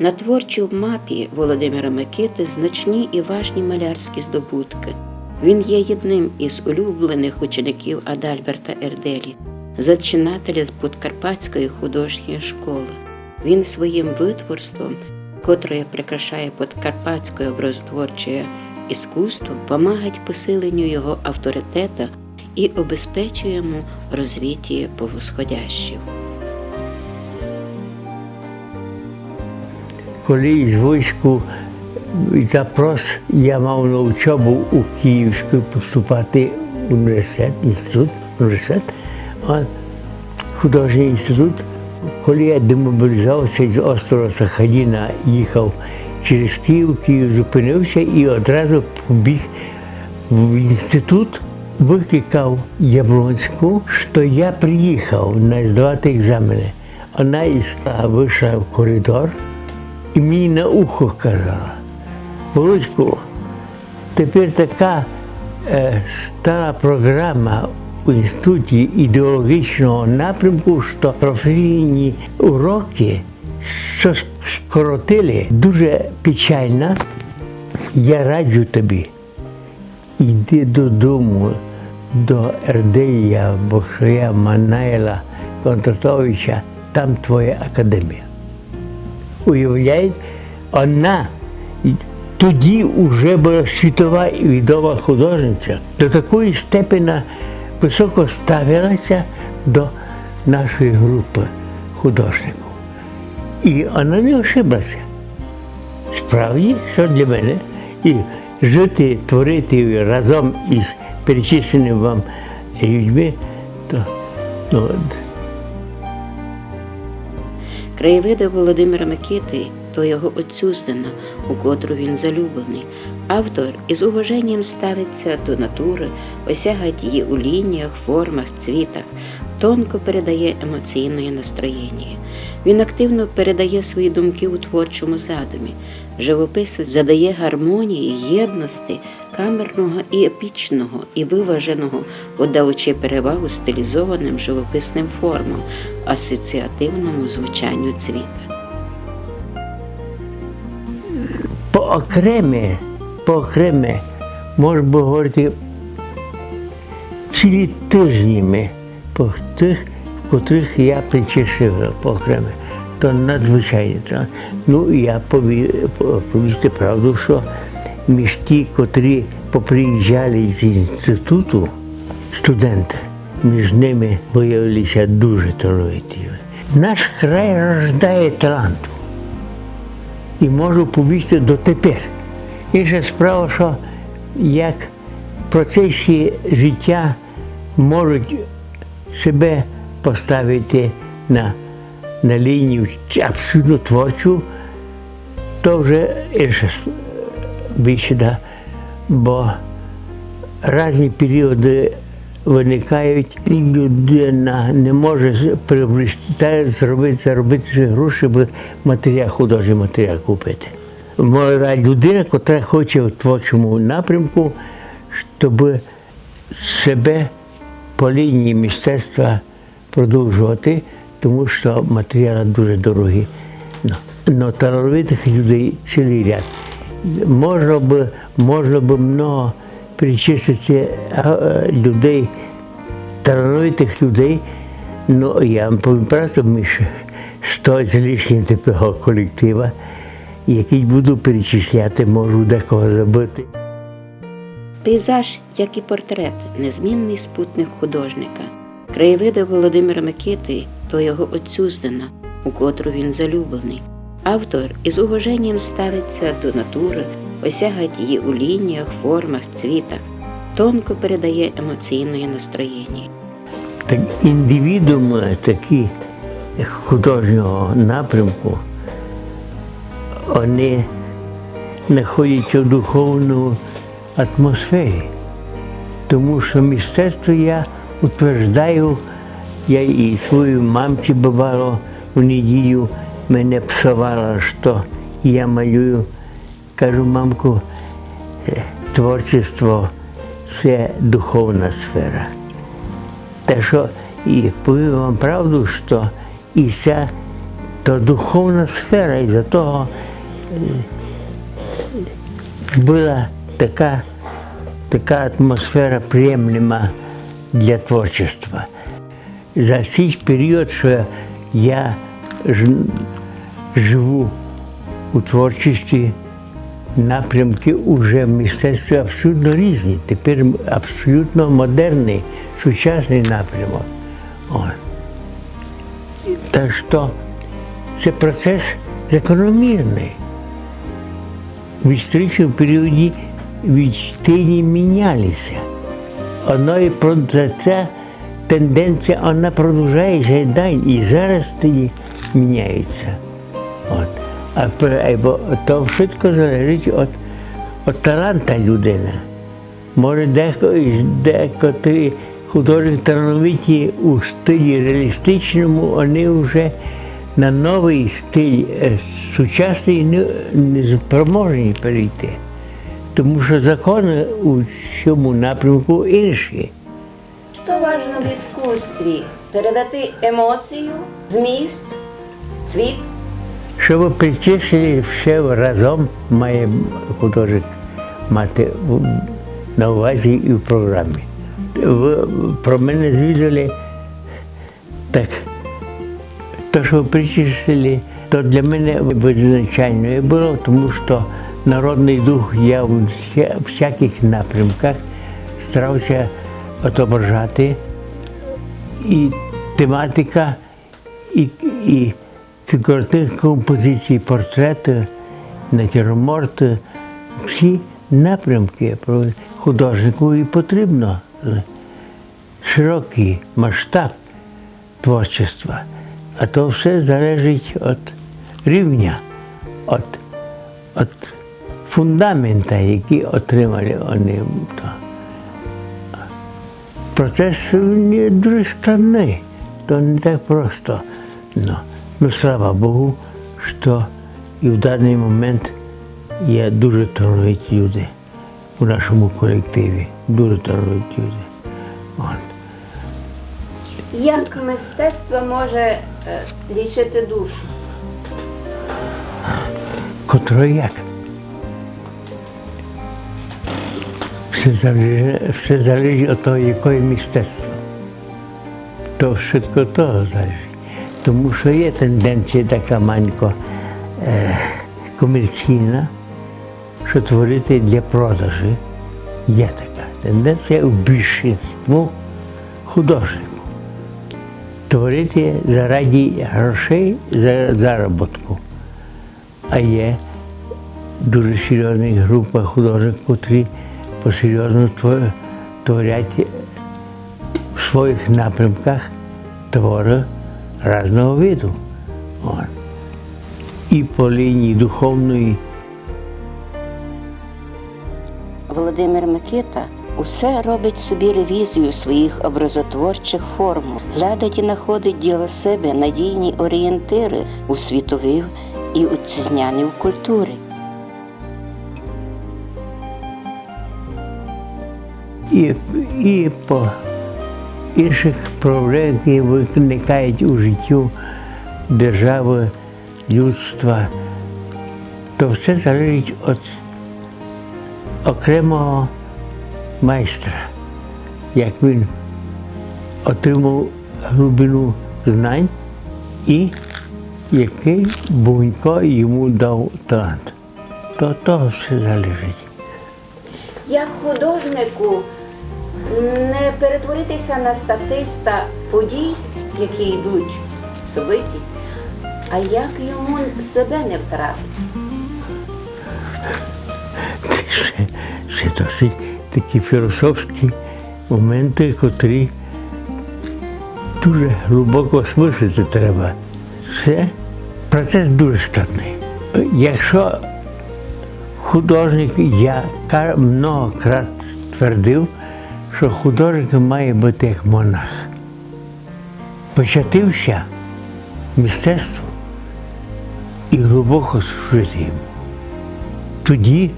На творчій мапі Володимира Микити значні і важні малярські здобутки. Він є одним із улюблених учеників Адальберта Ерделі, зачинателя з Подкарпатської художньої школи. Він своїм витворством, котре прикрашає подкарпатське образотворче іскусство, помагать посиленню його авторитета і обезпечує йому розвиття по Коли із війську запрос, я мав на учебу у Київську поступати в університет, інститут, університет, художній інститут. Коли я демобілізувався з острова Сахаліна, їхав через Київ, Київ зупинився і одразу побіг в інститут, викликав Яблонську, що я приїхав на здавати екзамени. Вона вийшла в коридор і мені на ухо казала, Володьку, тепер така е, стала програма у інституті ідеологічного напрямку, що професійні уроки що скоротили дуже печально. Я раджу тобі, йди додому до Ердея, Бокшая, Манайла, Контратовича, там твоя академія. Уявляєте, вона тоді вже була світова і відома художниця. До такої степені високо ставилася до нашої групи художників. І вона не ошиблася. Справді, що для мене, і жити, творити разом із перечисленими вам людьми, то ну, Краєвиди Володимира Микити то його отцюздина, у котру він залюблений. Автор із уваженням ставиться до натури, осягать її у лініях, формах, цвітах, тонко передає емоційне настроєння. Він активно передає свої думки у творчому задумі. Живописець задає гармонії, єдності, камерного і епічного, і виваженого, подаючи перевагу стилізованим живописним формам, асоціативному звучанню цвіта. поокреме, поокреме, можна би говорити цілі тижнями по тих, в котрих я причислив поокреме. То надзвичайно. Ну, я повісти правду, що між ті, котрі поприїжджали з інституту студенти, між ними виявилися дуже талановиті. Наш край рождає таланту і можу повісти дотепер. Інша справа, що як процесі життя можуть себе поставити на, на лінію абсолютно творчу, то вже с- бесіда, бо різні періоди виникають, і людина не може приобрести, зробити, заробити гроші, бо матеріал, художній матеріал купити. Молода людина, яка хоче в творчому напрямку, щоб себе по лінії мистецтва продовжувати, тому що матеріали дуже дорогі. Ну, но талановитих людей цілий ряд. Можна б, можна б много перечислити е, людей, талановитих людей, ну я вам правду, ми ще сто з лишнім такого колектива, який буду перечисляти, можу декого забити. Пейзаж, як і портрет, незмінний спутник художника. Краєвиди Володимира Микити то його отцюздина, у котру він залюблений. Автор із уваженням ставиться до натури, осягать її у лініях, формах, цвітах, тонко передає емоційне настроєння. Так індивідууми такі художнього напрямку, вони знаходяться в духовному атмосфері. Тому що мистецтво я утверждаю, я і свою мамці бувало в неділю мене псувала, що я малюю. Кажу, мамку, е, творчество це духовна сфера. Так що і повім вам правду, що і ця то духовна сфера, і за того е, була така, така атмосфера приємлива для творчества. За цей період, що я ж- живу у творчості, напрямки уже в мистецтві абсолютно різні. Тепер абсолютно модерний, сучасний напрямок. От. Так що це процес закономірний. В історичному періоді Від стилі мінялися. Воно і ця тенденція вона продовжується і далі, і зараз стилі міняються. От. А бо то швидко залежить від, від таланта людини. Може, декотрі художник талановиті у стилі реалістичному, вони вже на новий стиль е, сучасний не, не спроможні перейти. Тому що закони у цьому напрямку інші. Что важно в искусстве? Передати емоцію, зміст, цвіт. Щоб причислили все разом, має художник мати на увазі і в програмі. Ви про мене звідали так. То, що ви причислили, то для мене визначальною було, тому що народний дух я вся- всяких напрямках старався отображати і тематика, і, і фігуративних композицій, портрети, натюрморти, всі напрямки художнику і потрібно широкий масштаб творчества. А то все залежить від рівня, від, від фундамента, який отримали вони. Процес не дуже складний, то не так просто. Ну, ну слава Богу, що і в даний момент є дуже талановиті люди у нашому колективі. Дуже талановиті люди. От. Як мистецтво може е, лічити душу? Котро як? Все залежить, все від того, якої мистецтво. То швидко того залежить. Тому що є тенденція така манько е, комерційна, що творити для продажу. Є така тенденція у більшинству художників. Творити заради грошей, за заробітку. А є дуже серйозна група художників, посерйозно творять в своїх напрямках твори різного виду. От. І по лінії духовної, Володимир Микита усе робить собі ревізію своїх образотворчих форм, глядить і знаходить для себе надійні орієнтири у світовій і вітчизняній культурі. І, і по інших проблем, які виникають у життю держави, людства, то все залежить від окремого майстра, як він отримав глибину знань і який Бунько йому дав талант. То того все залежить. Як художнику не перетворитися на статиста подій, які йдуть собиті, а як йому себе не втратити? Це, досить такі філософські моменти, котрі дуже глибоко осмислити треба. Це процес дуже складний. Якщо художник, я ка- много крат твердив, що художник має бути як монах. Початився мистецтво і глибоко служити йому. Тоді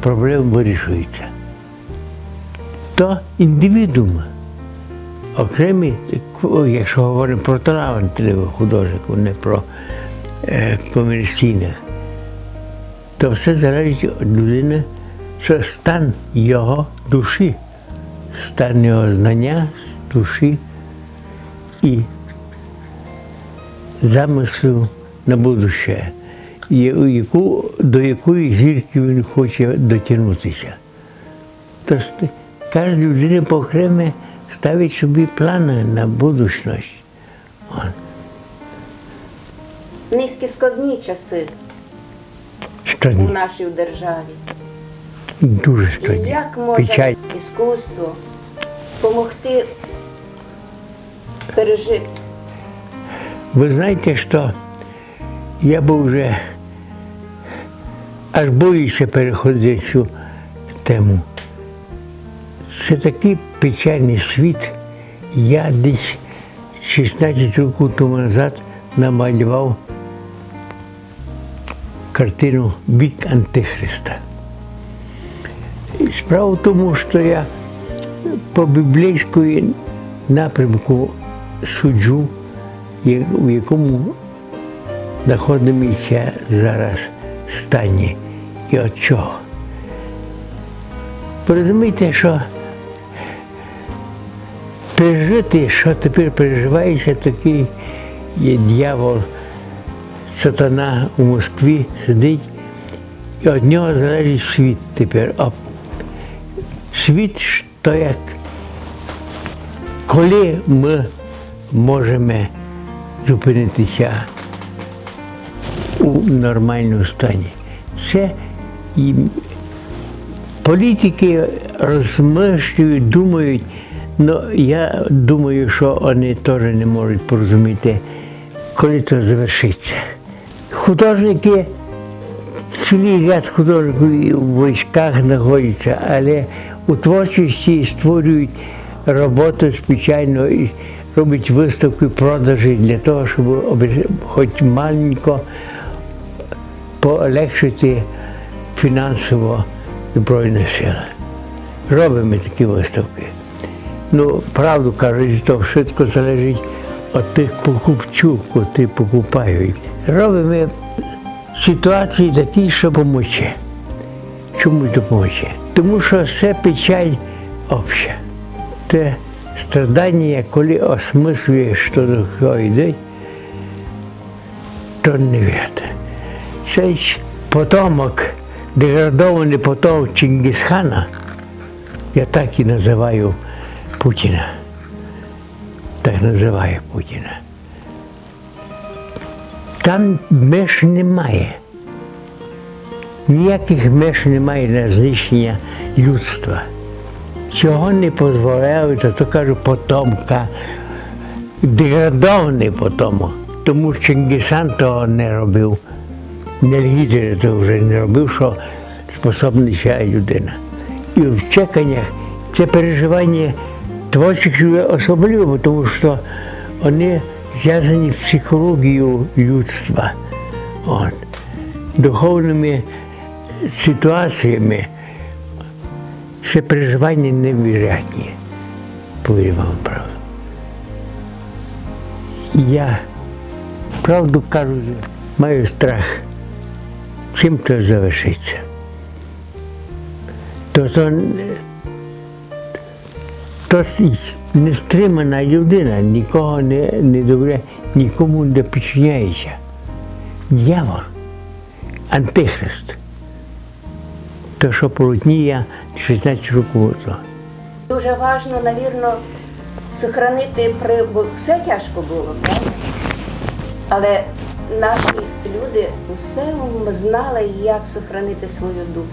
проблема вирішується. То індивідуум окремі, якщо говоримо про талантливих художників, не про е, комерційних, то все залежить від людини, що стан його душі, стан його знання, душі і замислу на будуще, яку, до якої зірки він хоче дотягнутися. То ст- кожна людина по окремі ставить собі плани на будущність. Низькі складні часи Що у нашій державі. дуже І складні. як може Печаль. Іскусство допомогти пережити? Ви знаєте, що я би вже аж боюся переходити цю тему. Це такий печальний світ. Я десь 16 років тому назад намалював картину Бік Антихриста. Справа в тому, що я по біблійської напрямку суджу, в якому знаходимося зараз стані і від чого. Ви розумієте, що пережити, що тепер переживається, такий дьявол, сатана у Москві сидить, і від нього залежить світ тепер. Світ то як коли ми можемо зупинитися у нормальному стані. Це і політики розмислюють, думають, але я думаю, що вони теж не можуть порозуміти, коли це завершиться. Художники, цілий ряд художників в військах знаходяться, але у творчості створюють роботу спеціально і роблять виставки, продажі для того, щоб хоч маленько полегшити фінансово Збройні сили. Робимо такі виставки. Ну, правду кажуть, то все залежить від тих покупців, які покупають. Робимо ситуації такі, що допомогти. Чому допомогти? Тому що все печаль обща. Те страдання, коли осмислюєш, що до чого йде, то не вірте. Ж потомок, деградований потомок Чингісхана, я так і називаю Путіна. Так називаю Путіна. Там меж немає. Ніяких меж немає на знищення людства. Цього не дозволяють, то кажу, потомка, деградований потомок. Тому що Чингісан того не робив. Не Гітлер того вже не робив, що способна людина. І в чеканнях це переживання творчих людей особливо, тому що вони зв'язані з психологією людства, от, духовними ситуаціями. Це переживання невірятні, повірю вам правду. Я, правду кажу, маю страх, чим це завершиться. То, то, то нестримана людина, нікого не, не довіряє, нікому не підчиняється. Дьявол, антихрист. То, що полотні я 16 років. Дуже важно, навірно, сохранити при бо все тяжко було, правда? Але наші люди усе знали, як сохранити свою дух,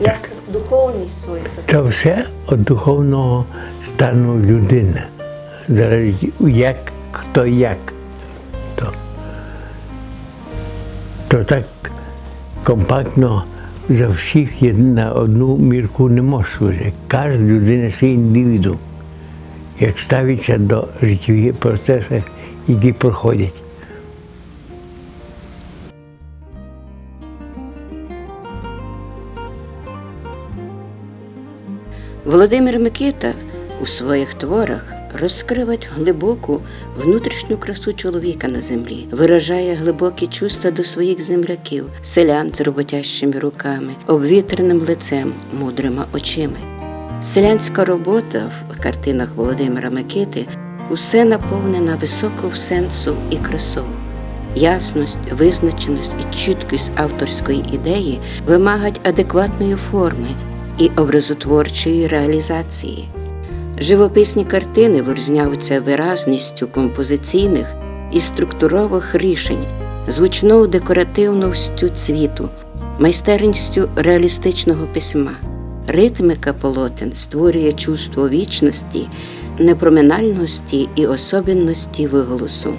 як духовність свою. Це все від духовного стану людини. Залежить, як хто як. То, то так компактно за всіх є- на одну мірку не може служити. Кожна людина це індивіду, як ставиться до життєвих процесів, які проходять. Володимир Микита у своїх творах розкривать глибоку внутрішню красу чоловіка на землі, виражає глибокі чувства до своїх земляків, селян з роботящими руками, обвітреним лицем, мудрими очима. Селянська робота в картинах Володимира Микити усе наповнена високого сенсу і красою. Ясність, визначеність і чіткість авторської ідеї вимагають адекватної форми і образотворчої реалізації. Живописні картини вирізняються виразністю композиційних і структурових рішень, звучною декоративністю цвіту, майстерністю реалістичного письма. Ритмика полотен створює чувство вічності, непроминальності і особенності виголосу.